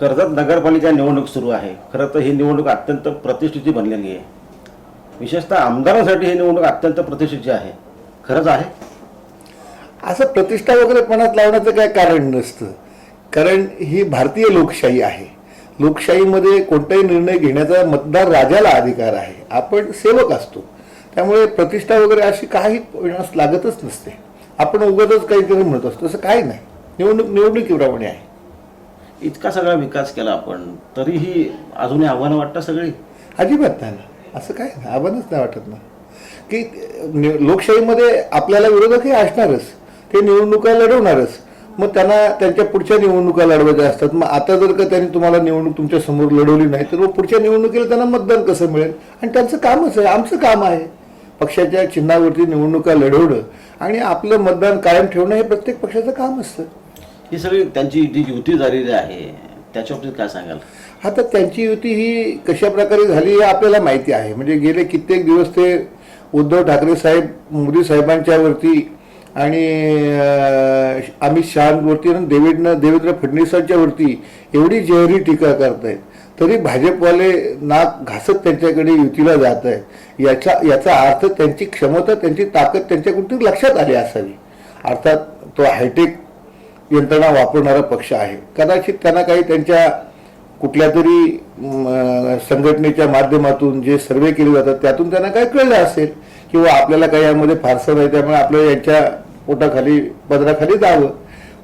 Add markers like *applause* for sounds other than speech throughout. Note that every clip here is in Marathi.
कर्जत नगरपालिका निवडणूक सुरू आहे. खरं तर ही निवडणूक अत्यंत प्रतिष्ठेची बनलेली आहे. विशेषतः आमदारांसाठी ही निवडणूक अत्यंत प्रतिष्ठेची आहे. खरंच आहे? असं प्रतिष्ठा वगैरे पणात लावण्याचं काय कारण नसतं. कारण ही भारतीय लोकशाही आहे. लोकशाहीमध्ये कोणताही निर्णय घेण्याचा मतदार राजाला अधिकार आहे. आपण सेवक असतो. त्यामुळे प्रतिष्ठा वगैरे अशी काही लागतच नसते. आपण उगाच काहीतरी म्हणत असतो. तसं काही नाही. निवडणूक निवडणुकीप्रमाणे आहे. इतका सगळा विकास केला आपण तरीही अजूनही आव्हानं वाटतं सगळी? अजिबात नाही ना. असं काय नाही. आव्हानच नाही वाटत ना. की नि- लोकशाहीमध्ये आपल्याला विरोधकही असणारच. ते निवडणुका लढवणारच. मग त्यांना त्यांच्या पुढच्या निवडणुका लढवायच्या असतात. मग आता जर का त्यांनी तुम्हाला निवडणूक तुमच्यासमोर लढवली नाही तर मग पुढच्या निवडणुकीला त्यांना मतदान कसं मिळेल? आणि त्यांचं कामच आहे. आमचं काम आहे. पक्षाच्या चिन्हावरती निवडणुका लढवणं आणि आपलं मतदान कायम ठेवणं हे प्रत्येक पक्षाचं काम असतं. ही सगळी त्यांची जी युती झालेली आहे त्याच्या बाबतीत काय सांगाल? आता त्यांची युती ही कशा प्रकारे झाली हे आपल्याला माहिती आहे. म्हणजे गेले कित्येक दिवस ते उद्धव ठाकरे साहेब मोदी साहेबांच्यावरती आणि अमित शहावरती आणि देवेंद्र देवेंद्र फडणवीसांच्यावरती एवढी जहरी टीका करतायत. तरी भाजपवाले नाक घासत त्यांच्याकडे युतीला जात आहेत याचा याचा अर्थ त्यांची क्षमता त्यांची ताकद त्यांच्याकडून लक्षात आली असावी. अर्थात तो हायटेक यंत्रणा वापरणारा पक्ष आहे. कदाचित त्यांना काही त्यांच्या कुठल्या तरी संघटनेच्या माध्यमातून जे सर्वे केले जातात त्यातून त्यांना काय कळलं असेल किंवा आपल्याला काही यामध्ये फारसं नाही त्यामुळे आपल्याला यांच्या पोटाखाली पदराखाली जावं.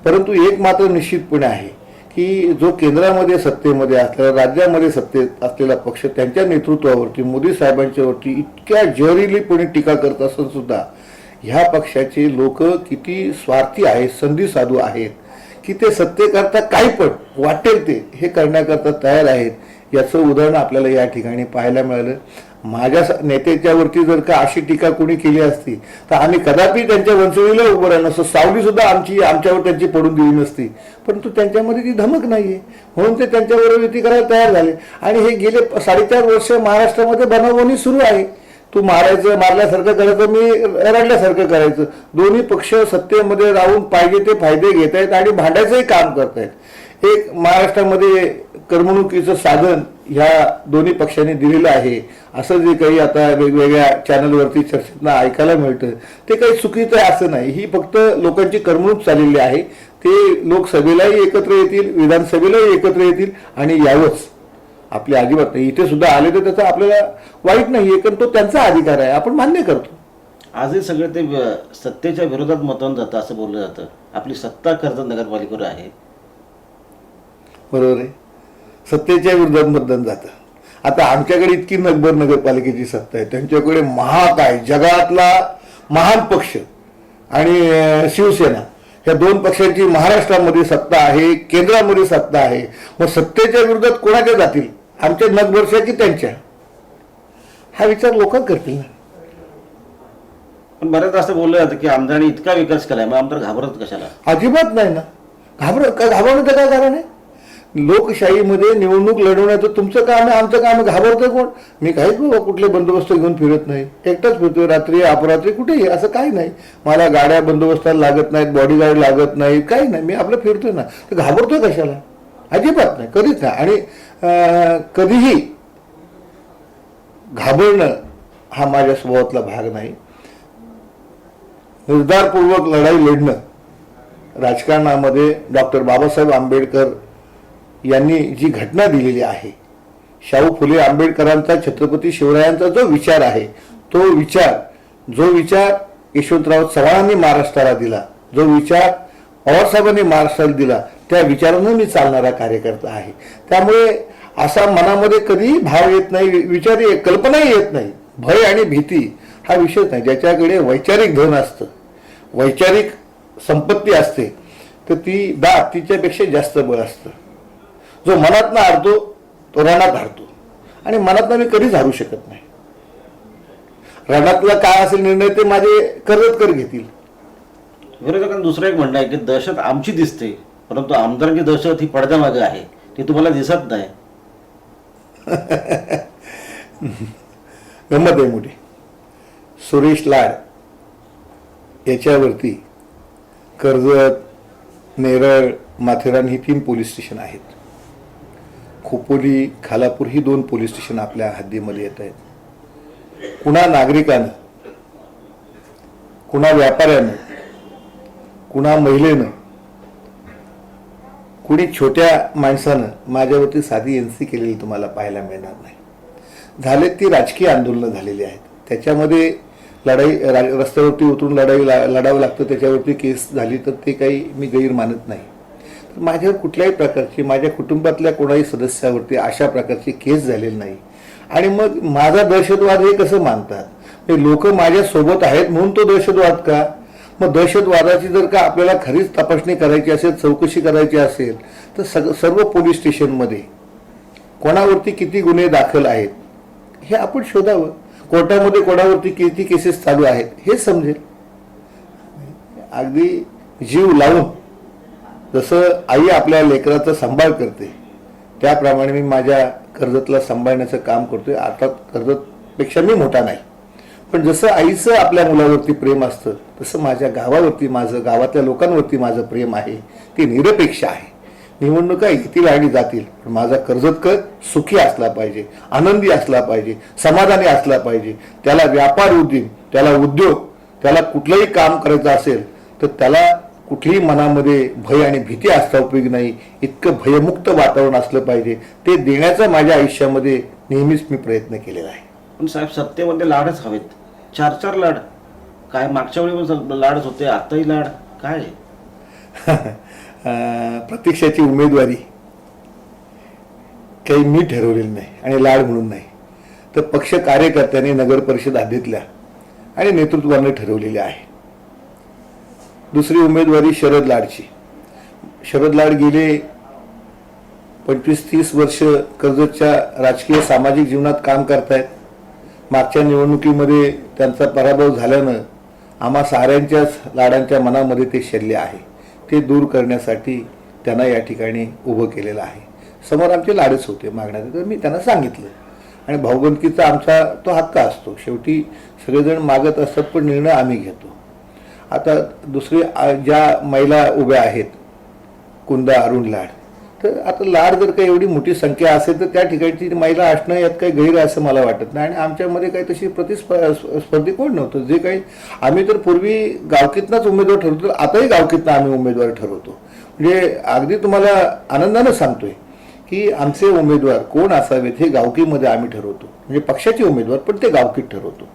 परंतु एक मात्र निश्चितपणे आहे की जो केंद्रामध्ये सत्तेमध्ये असलेला राज्यामध्ये सत्तेत असलेला पक्ष त्यांच्या नेतृत्वावरती मोदी साहेबांच्यावरती इतक्या जहरीलीपणे टीका करत असून सुद्धा ह्या पक्षाचे लोक किती स्वार्थी आहेत संधी साधू आहेत की ते सत्तेकरता काही पण वाटेल ते हे करण्याकरता तयार आहेत याचं उदाहरण आपल्याला या ठिकाणी पाहायला मिळालं. माझ्या स- नेत्याच्यावरती जर का अशी टीका कोणी केली असती तर आम्ही कदापि त्यांच्या वंचणीला उभं राहिलो नसतं. सावली सुद्धा आमची आमच्यावर त्यांची पडून दिली नसती. परंतु त्यांच्यामध्ये ती धमक नाहीये. म्हणून ते त्यांच्याबरोबर युती करायला तयार झाले. आणि हे गेले साडेचार वर्ष महाराष्ट्रामध्ये बनवणी सुरू आहे. तू मारायचं मारल्यासारखं करायचं मी रडल्यासारखं करायचं. दोन्ही पक्ष सत्तेमध्ये राहून पाहिजे ते फायदे घेत आहेत आणि भांडायचंही काम करत आहेत. एक महाराष्ट्रामध्ये करमणुकीचं साधन ह्या दोन्ही पक्षांनी दिलेलं आहे. असं जे काही आता वेगवेगळ्या चॅनलवरती चर्चेतना ऐकायला मिळतं ते काही चुकीचं आहे असं नाही. ही फक्त लोकांची करमणूक चाललेली आहे. ते लोकसभेलाही एकत्र येतील विधानसभेलाही एकत्र येतील आणि यावंच. आपले अजिबात नाही. इथे सुद्धा आले तर त्याचा आपल्याला वाईट नाहीये कारण तो त्यांचा अधिकार आहे. आपण मान्य करतो. आजही सगळे ते सत्तेच्या विरोधात मतदान जातं असं बोललं जातं. आपली सत्ता कर्जत नगरपालिकेवर आहे. बरोबर आहे. सत्तेच्या विरोधात मतदान जातं. आता आमच्याकडे इतकी नगबर नगरपालिकेची सत्ता आहे. त्यांच्याकडे महाकाय जगातला महान पक्ष आणि शिवसेना या दोन पक्षांची महाराष्ट्रामध्ये सत्ता आहे केंद्रामध्ये सत्ता आहे. मग सत्तेच्या विरोधात कोणाच्या जातील? आमच्या की त्यांच्या. हा विचार लोक करतील ना. पण बऱ्याच असं बोललं जातं की आमदारांनी इतका विकास केलाय मग आमदार घाबरत कशाला? अजिबात नाही ना. घाबर घाबरण्याचं काय कारण आहे? लोकशाहीमध्ये निवडणूक लढवण्याचं तुमचं काम आहे आमचं काम आहे. घाबरतं कोण? मी काहीच बाबा कुठले बंदोबस्त घेऊन फिरत नाही. एकटाच फिरतोय रात्री अपरात्री कुठेही असं काही नाही. मला गाड्या बंदोबस्ताला लागत नाहीत बॉडीगार्ड लागत नाही काही नाही. मी आपलं फिरतोय ना. तर घाबरतोय कशाला? अजिबात नाही कधीच नाही. आणि कधीही घाबरणं हा माझ्या स्वभावातला भाग नाही. निर्धारपूर्वक लढाई लढणं राजकारणामध्ये डॉक्टर बाबासाहेब आंबेडकर यांनी जी घटना दिलेली आहे शाहू फुले आंबेडकरांचा छत्रपती शिवरायांचा जो विचार आहे तो विचार जो विचार यशवंतराव चव्हाणांनी महाराष्ट्राला दिला जो विचार पवारसाहेबांनी महाराष्ट्राला दिला त्या विचारानं मी चालणारा कार्यकर्ता आहे. त्यामुळे असा मनामध्ये कधीही भाव येत नाही विचार ये- कल्पनाही येत नाही. भय आणि भीती हा विषयच नाही. ज्याच्याकडे वैचारिक धन असतं वैचारिक संपत्ती असते तर ती दात तिच्यापेक्षा जास्त बळ असतं. जो मनातनं हारतो तो रणात हारतो. आणि मनातनं मी कधीच हारू शकत नाही. रणातला काय असेल निर्णय ते माझे कर्जतकर घेतील. विरोधकांना दुसरं एक म्हणणं आहे की दहशत आमची दिसते. परंतु आमदारांची दहशत ही पडद्यामागे आहे. ती तुम्हाला दिसत नाही. *laughs* गंमत आहे मोठी. सुरेश लाड याच्यावरती कर्जत नेरळ माथेरान ही तीन पोलीस स्टेशन आहेत. खोपोली खालापूर ही दोन पोलीस स्टेशन आपल्या हद्दीमध्ये येत आहेत. कुणा नागरिकानं कुणा व्यापाऱ्यानं कुणा महिलेनं कुणी छोट्या माणसानं माझ्यावरती साधी एन सी केलेली तुम्हाला पाहायला मिळणार नाही. झाले ती राजकीय आंदोलनं झालेली आहेत. त्याच्यामध्ये लढाई रा- रस्त्यावरती उतरून लढाई ला- लढावं लागतं त्याच्यावरती केस झाली तर ते काही मी गैर मानत नाही. तर माझ्यावर कुठल्याही प्रकारची माझ्या कुटुंबातल्या कोणाही सदस्यावरती अशा प्रकारची केस झालेली नाही. आणि मग माझा दहशतवाद हे कसं मानतात? लोक माझ्यासोबत आहेत म्हणून तो दहशतवाद का? मग दहशतवादाची जर का आपल्याला खरीच तपासणी करायची असेल चौकशी करायची असेल तर सग सर्व पोलीस स्टेशनमध्ये कोणावरती किती गुन्हे दाखल आहेत हे आपण शोधावं. कोर्टामध्ये कोणावरती किती केसेस चालू आहेत हे समजेल. अगदी जीव लावून जसं आई आपल्या लेकराचा सांभाळ करते त्याप्रमाणे मी माझ्या कर्जतला सांभाळण्याचं काम करतोय. आता कर्जतपेक्षा मी मोठा नाही. पण जसं आईचं आपल्या मुलावरती प्रेम असतं तसं माझ्या गावावरती माझं गावातल्या लोकांवरती माझं प्रेम आहे ते निरपेक्ष आहे. निवडणुका येतील आणि जातील पण माझा कर्जतकर सुखी असला पाहिजे आनंदी असला पाहिजे समाधानी असला पाहिजे. त्याला व्यापार उद्योग त्याला उद्योग त्याला कुठलंही काम करायचं असेल तर त्याला कुठलीही मनामध्ये भय आणि भीती असता उपयोग नाही. इतकं भयमुक्त वातावरण असलं पाहिजे. ते देण्याचा माझ्या आयुष्यामध्ये नेहमीच मी प्रयत्न केलेला आहे. पण साहेब सत्तेमध्ये लाडच हवेत. चार चार लाड. काय मागच्या वेळी पण लाडच होते आताही लाड. काय? *laughs* प्रत्यक्षाची प्रतीक्षाची उमेदवारी. काही मी ठरवलेली नाही आणि लाड म्हणून नाही. तर पक्ष कार्यकर्त्यांनी नगर परिषद हद्दीतल्या आणि नेतृत्वाने ठरवलेली आहे. दुसरी उमेदवारी शरद लाडची. शरद लाड गेले पंचवीस तीस वर्ष कर्जतच्या राजकीय सामाजिक जीवनात काम करतायत. मागच्या निवडणुकीमध्ये त्यांचा पराभव झाल्यानं आम्हा साऱ्यांच्याच लाडांच्या मनामध्ये ते शिरले आहे. ते दूर करण्यासाठी त्यांना या ठिकाणी उभं केलेलं आहे. समोर आमचे लाडच होते मागण्याचे तर मी त्यांना सांगितलं. आणि भाऊबंदकीचा आमचा तो हक्क असतो. शेवटी सगळेजण मागत असतात पण निर्णय आम्ही घेतो. आता दुसरी ज्या महिला उभ्या आहेत कुंदा अरुण लाड तर आता लाड जर काही एवढी मोठी संख्या असेल तर त्या ठिकाणची महिला असणं यात काही गैर आहे असं मला वाटत नाही. आणि आमच्यामध्ये काही तशी प्रतिस्प स्पर्धी कोण नव्हतं? जे काही आम्ही तर पूर्वी गावकीतनाच उमेदवार ठरवतो आताही गावकीतनं आम्ही उमेदवार ठरवतो. म्हणजे अगदी तुम्हाला आनंदानं सांगतोय की आमचे उमेदवार कोण असावेत हे गावकीमध्ये आम्ही ठरवतो. म्हणजे पक्षाचे उमेदवार पण ते गावकीत ठरवतो.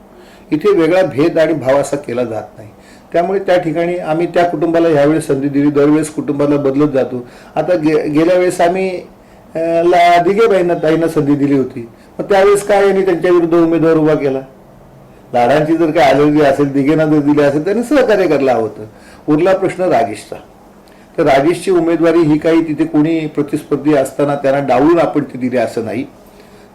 इथे वेगळा भेद आणि भाव असा केला जात नाही. त्यामुळे त्या ठिकाणी आम्ही त्या कुटुंबाला ह्यावेळेस संधी दिली. दरवेळेस कुटुंबाला बदलत जातो. आता गे गेल्या वेळेस आम्ही ला दिघेबाईंना ताईंना संधी दिली होती. मग त्यावेळेस काय यांनी त्यांच्या विरुद्ध उमेदवार उभा केला? लाडांची जर काय अलर्जी असेल दिघेना जर दिली असेल त्यांनी सहकार्य करायला होतं. उरला प्रश्न राजेशचा तर राजेशची उमेदवारी ही काही तिथे कोणी प्रतिस्पर्धी असताना त्यांना डावून आपण ती दिली असं नाही.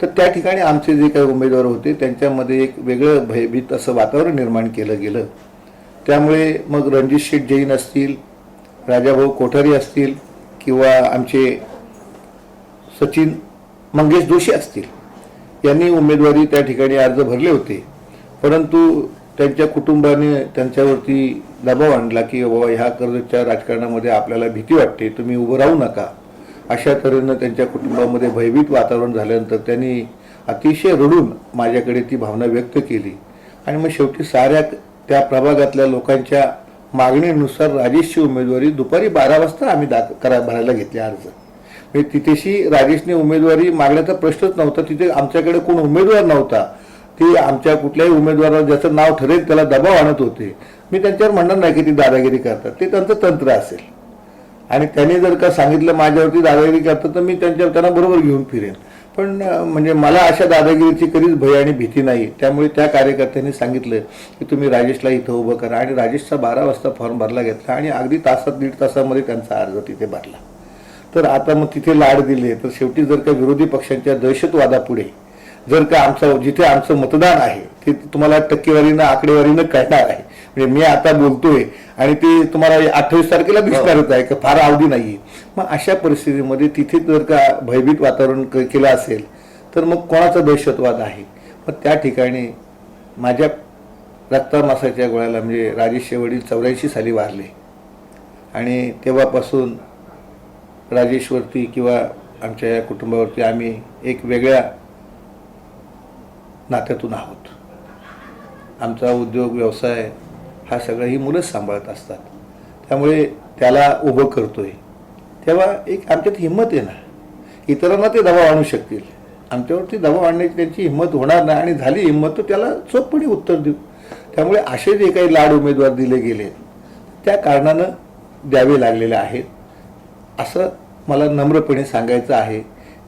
तर त्या ठिकाणी आमचे जे काही उमेदवार होते त्यांच्यामध्ये एक वेगळं भयभीत असं वातावरण निर्माण केलं गेलं. त्यामुळे मग रणजित शेठ जैन असतील राजाभाऊ कोठारी असतील किंवा आमचे सचिन मंगेश जोशी असतील यांनी उमेदवारी त्या ठिकाणी अर्ज भरले होते. परंतु त्यांच्या कुटुंबाने त्यांच्यावरती दबाव आणला की बाबा ह्या कर्जच्या राजकारणामध्ये आपल्याला भीती वाटते तुम्ही उभं राहू नका. अशा तऱ्हेनं त्यांच्या कुटुंबामध्ये भयभीत वातावरण झाल्यानंतर त्यांनी अतिशय रडून माझ्याकडे ती भावना व्यक्त केली. आणि मग शेवटी साऱ्या त्या प्रभागातल्या लोकांच्या मागणीनुसार राजेशची उमेदवारी दुपारी बारा वाजता आम्ही दाख करा भरायला घेतली अर्ज. म्हणजे तिथेशी राजेशने उमेदवारी मागण्याचा प्रश्नच नव्हता. तिथे आमच्याकडे कोण उमेदवार नव्हता. ते आमच्या कुठल्याही उमेदवाराला ज्याचं नाव ठरेल त्याला दबाव आणत होते. मी त्यांच्यावर म्हणणार नाही की ती दादागिरी करतात. ते त्यांचं तंत्र असेल. आणि त्यांनी जर का सांगितलं माझ्यावरती दादागिरी करतात तर मी त्यांच्या त्यांना बरोबर घेऊन फिरेन. पण म्हणजे मला अशा दादागिरीची कधीच भय आणि भीती नाही. त्यामुळे त्या कार्यकर्त्यांनी सांगितलं की तुम्ही राजेशला इथं उभं करा आणि राजेशचा बारा वाजता फॉर्म भरला घेतला आणि अगदी तासात दीड तासामध्ये त्यांचा अर्ज तिथे भरला. तर आता मग तिथे लाड दिले. तर शेवटी जर का विरोधी पक्षांच्या दहशतवादापुढे जर का आमचं जिथे आमचं मतदान आहे ते तुम्हाला टक्केवारीनं आकडेवारीनं कळणार आहे. म्हणजे मी आता बोलतोय आणि ते तुम्हाला अठ्ठावीस तारखेला दिसणारच आहे का फार अवधी नाहीये. मग अशा परिस्थितीमध्ये तिथे जर का भयभीत वातावरण क- केलं असेल तर मग कोणाचा दहशतवाद आहे? मग त्या ठिकाणी माझ्या रक्तामासाच्या गोळ्याला म्हणजे राजेशचे वडील चौऱ्याऐंशी साली वारले. आणि तेव्हापासून राजेशवरती किंवा आमच्या या कुटुंबावरती आम्ही एक वेगळ्या नात्यातून आहोत. आमचा उद्योग व्यवसाय हा सगळं ही मुलंच सांभाळत असतात. त्यामुळे त्याला उभं करतो आहे तेव्हा एक आमच्यात हिंमत आहे ना. इतरांना ते दबाव आणू शकतील. आमच्यावरती दबाव आणण्याची त्यांची हिंमत होणार नाही आणि झाली हिंमत तर त्याला चोखपणे उत्तर देऊ. त्यामुळे असे जे काही लाड उमेदवार दिले गेले त्या कारणानं द्यावे लागलेले आहेत. असं मला नम्रपणे सांगायचं आहे.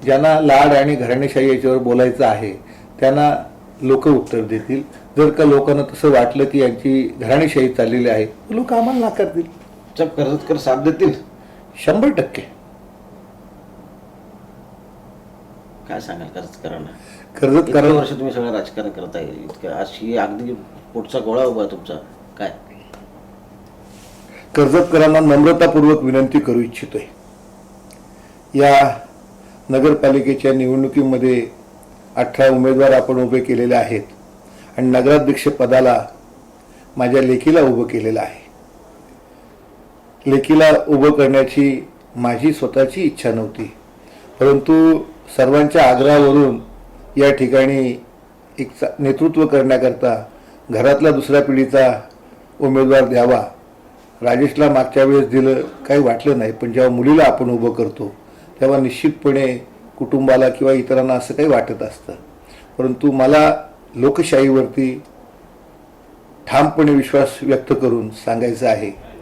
ज्यांना लाड आणि घराणेशाही याच्यावर बोलायचं आहे त्यांना लोक उत्तर देतील. जर का लोकांना तसं वाटलं की यांची घराणेशाही चाललेली आहे लोक आम्हाला नाकारतील. साहेब कर्जतकर साथ देतील. शंभर टक्के. काय सांगाल? कर्जतकरांना कर्जत इतके करा वर्ष तुम्ही सगळं राजकारण करताय. इतकं आज ही अगदी पोटचा गोळा उभा आहे तुमचा. काय? कर्जतकरांना नम्रतापूर्वक विनंती करू इच्छितोय. या नगरपालिकेच्या निवडणुकीमध्ये अठरा उमेदवार आपण उभे केलेले आहेत. आणि नगराध्यक्ष पदाला माझ्या लेखीला उभं केलेलं आहे. लेखीला उभं करण्याची माझी स्वतःची इच्छा नव्हती. परंतु सर्वांच्या आग्रहावरून या ठिकाणी एक चा- नेतृत्व करण्याकरता घरातला दुसऱ्या पिढीचा उमेदवार द्यावा. राजेशला मागच्या वेळेस दिलं काही वाटलं नाही पण जेव्हा मुलीला आपण उभं करतो तेव्हा निश्चितपणे कुटुंबाला किंवा इतरांना असं काही वाटत असतं. परंतु मला लोकशाहीवरती ठामपणे विश्वास व्यक्त करून सांगायचं आहे.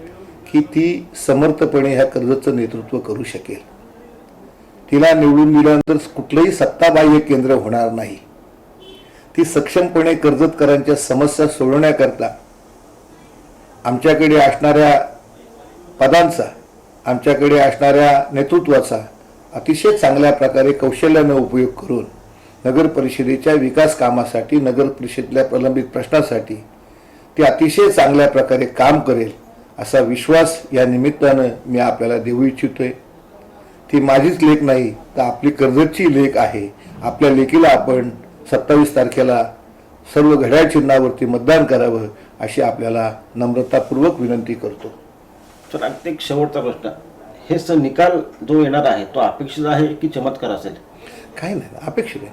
की ती समर्थपणे ह्या कर्जतचं नेतृत्व करू शकेल. तिला निवडून दिल्यानंतर कुठलंही सत्ताबाह्य केंद्र होणार नाही. ती सक्षमपणे कर्जतकरांच्या समस्या सोडवण्याकरता आमच्याकडे असणाऱ्या पदांचा आमच्याकडे असणाऱ्या नेतृत्वाचा अतिशय चांगल्या प्रकारे कौशल्यानं उपयोग करून नगर परिषदेच्या विकास कामासाठी नगर परिषदेतल्या प्रलंबित प्रश्नासाठी ती अतिशय चांगल्या प्रकारे काम करेल. असा विश्वास या निमित्तानं मी आपल्याला देऊ इच्छितोय. ती माझीच लेख नाही तर आपली कर्जतची लेख आहे. आपल्या लेखीला आपण सत्तावीस तारखेला सर्व घड्याळ चिन्हावरती मतदान करावं अशी आपल्याला नम्रतापूर्वक विनंती करतो. तर अगदी एक शेवटचा प्रश्न. हे स निकाल जो येणार आहे तो अपेक्षित आहे की चमत्कार असेल? काही नाही अपेक्षित आहे.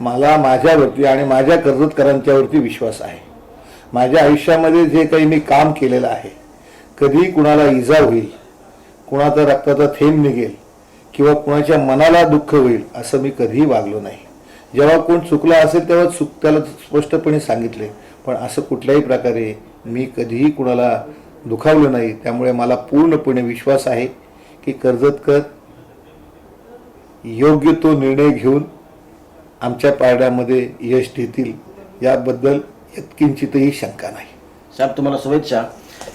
मला माझ्यावरती आणि माझ्या कर्जतकरांच्यावरती विश्वास आहे. माझ्या आयुष्यामध्ये जे काही मी काम केलेलं आहे कधी कुणाला इजा होईल कुणाचा रक्ताचा थेंब निघेल किंवा कुणाच्या मनाला दुःख होईल असं मी कधीही वागलो नाही. जेव्हा कोण चुकला असेल तेव्हा चुक त्याला स्पष्टपणे सांगितले. पण असं कुठल्याही प्रकारे मी कधीही कुणाला दुखावलं नाही. त्यामुळे मला पूर्णपणे विश्वास आहे की कर्जतकर योग्य तो निर्णय घेऊन आमच्या पारड्यामध्ये यश देतील. याबद्दल यत्किंचितही शंका नाही. साहेब तुम्हाला शुभेच्छा.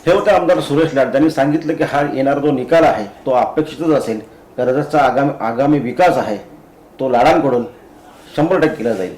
हे होते आमदार सुरेश लाड त्यांनी सांगितलं की हा येणारा जो निकाल आहे तो अपेक्षितच असेल. कर्जतचा आगामी आगामी विकास आहे तो लाडांकडून शंभर टक्के केला जाईल.